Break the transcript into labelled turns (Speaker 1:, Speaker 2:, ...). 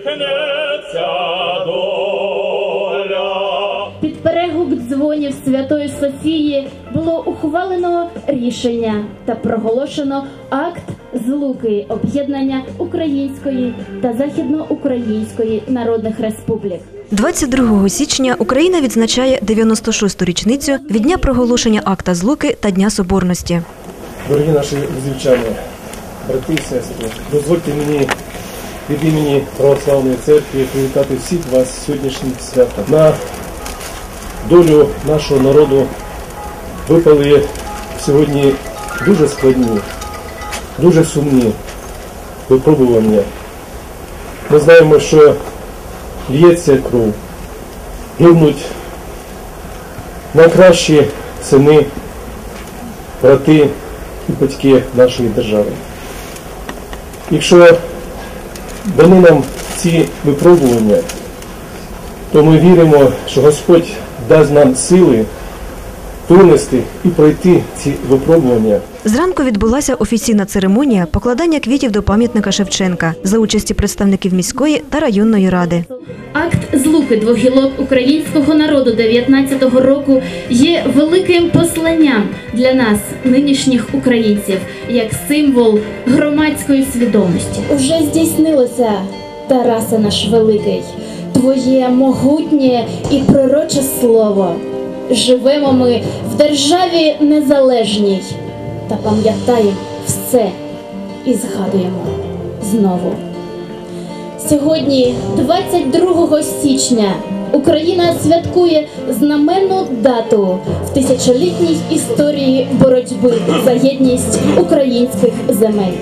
Speaker 1: усміхнеться доля.
Speaker 2: Під перегук дзвонів Святої Софії було ухвалено рішення та проголошено акт злуки об'єднання Української та Західноукраїнської народних республік.
Speaker 3: 22 січня Україна відзначає 96-ту річницю від дня проголошення акта злуки та Дня Соборності.
Speaker 4: Дорогі наші звівчани, брати і сестри, дозвольте мені від імені Православної церкви привітати всіх вас сьогоднішнім святом. На долю нашого народу випали сьогодні дуже складні, дуже сумні випробування. Ми знаємо, що лється кров, гинуть найкращі сини, брати і батьки нашої держави. Якщо дано нам ці випробування, то ми віримо, що Господь дасть нам сили винести і пройти ці випробування
Speaker 3: Зранку відбулася офіційна церемонія покладання квітів до пам'ятника Шевченка за участі представників міської та районної ради.
Speaker 2: Акт злуки двох гілок українського народу 19-го року є великим посланням для нас, нинішніх українців, як символ громадської свідомості. Уже здійснилося, Тарасе наш великий, твоє могутнє і пророче слово. Живемо ми в державі незалежній та пам'ятаємо все і згадуємо знову. Сьогодні, 22 січня, Україна святкує знаменну дату в тисячолітній історії боротьби за єдність українських земель.